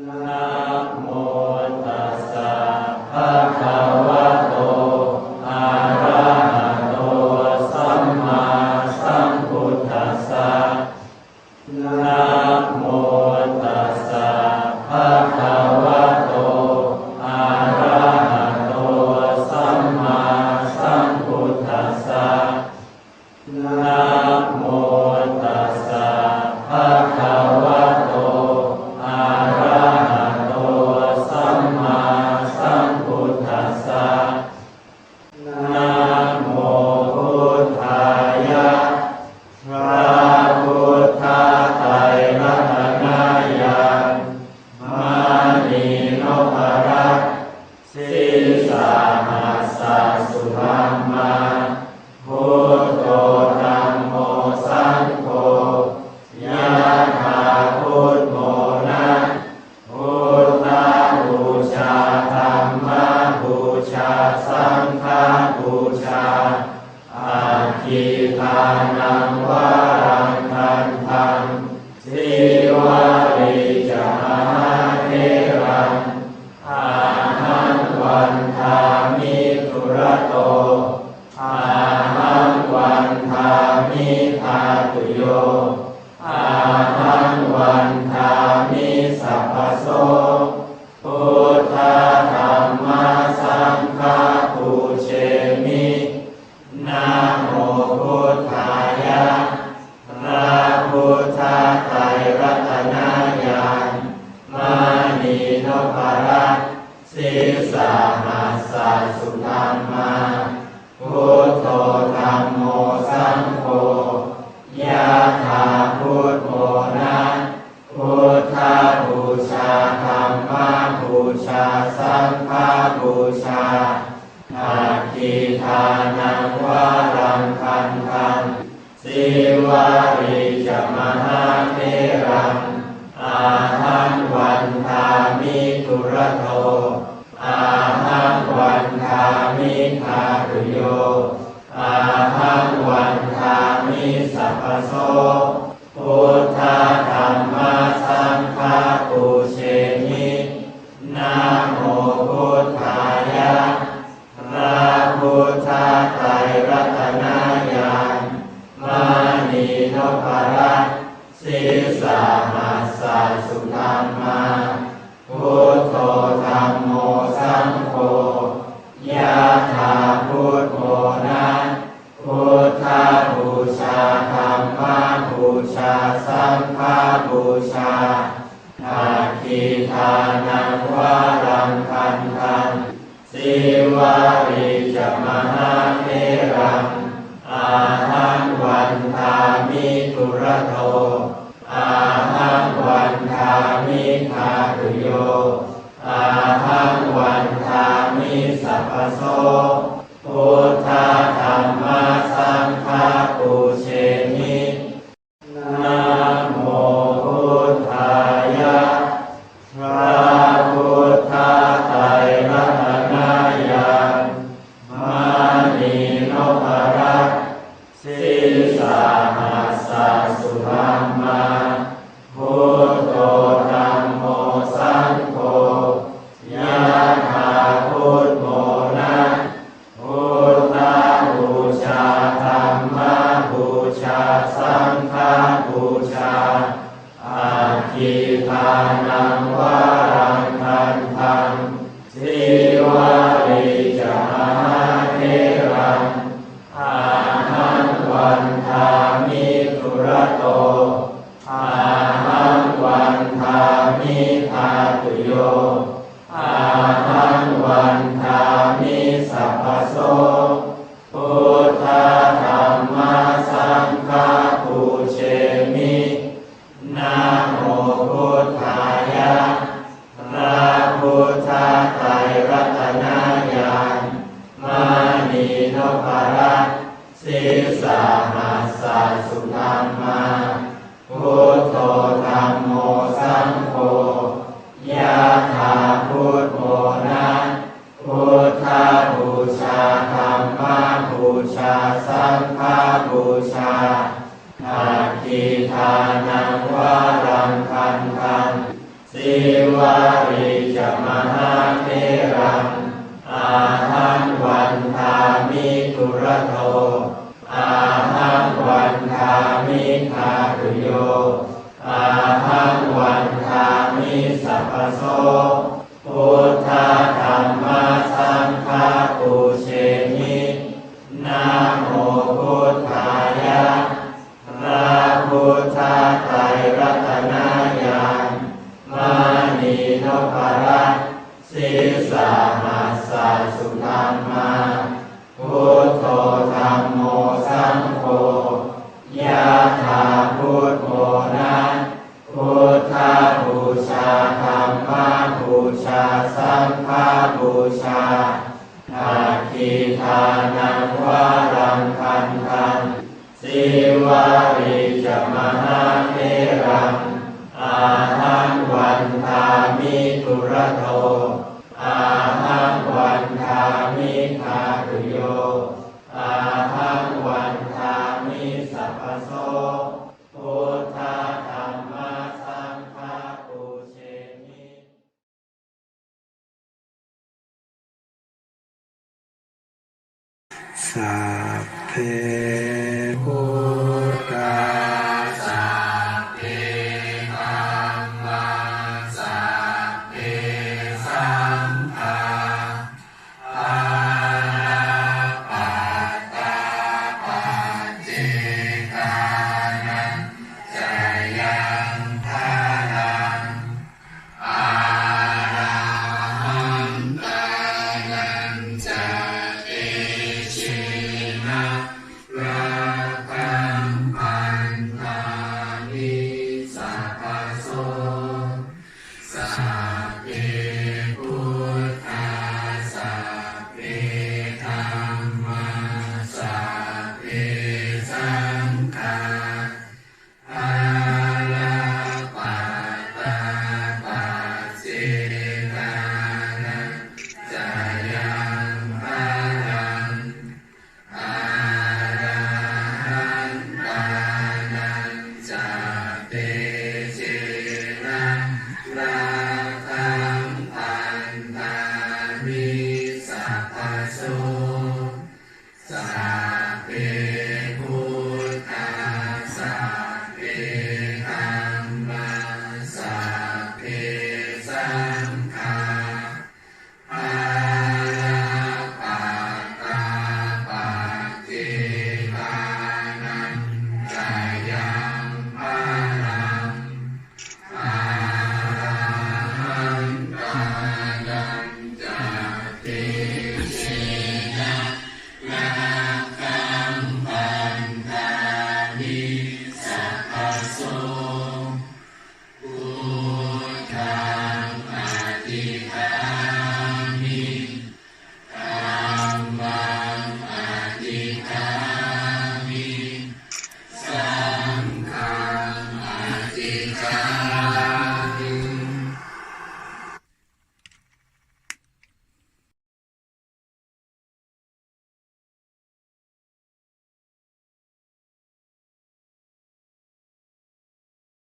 นะโม น นังวารังคันทังสิวาริจมาเทรังอาหังวันทามิตุระโตอาหังวันทามิทาตุโยอาหังวันทามิสัพพโส ตรรัตนายานมานีนพรัตสิสาหัสสะสุธรรมาพุทโธธรรมโมสังโฆยะถาพุทโมนะพุทธาบูชาธรรมาบูชาสังฆบูชาอาคิทานังวารังคันทังสิวาริ มหาเทรังอาหังวันทามิทุระโตอาหังวันทามิทาตุโยอาหังวันทามิสัพพโสพุ ธาพุทโมนะพุทธบูชาธรรมบูชา สังฆบูชาอาคีทานังวารังคันทังสิวาริจมหาเท ฆ อิทานังวารังคันทังสิวาริจมหาเทรังอาหังวันทามิตุระโตอาหังวันทามิทาตุโยอาหังวันทามิสัพพโส โน สังโฆยะถาพุทโธนะพุทธาบูชาธรรมาบูชาสังฆาบูชาอาคีทานังวารังคันธังสิวาริจมหาเทรังอาหังวันทามิตุระโต สัพเพ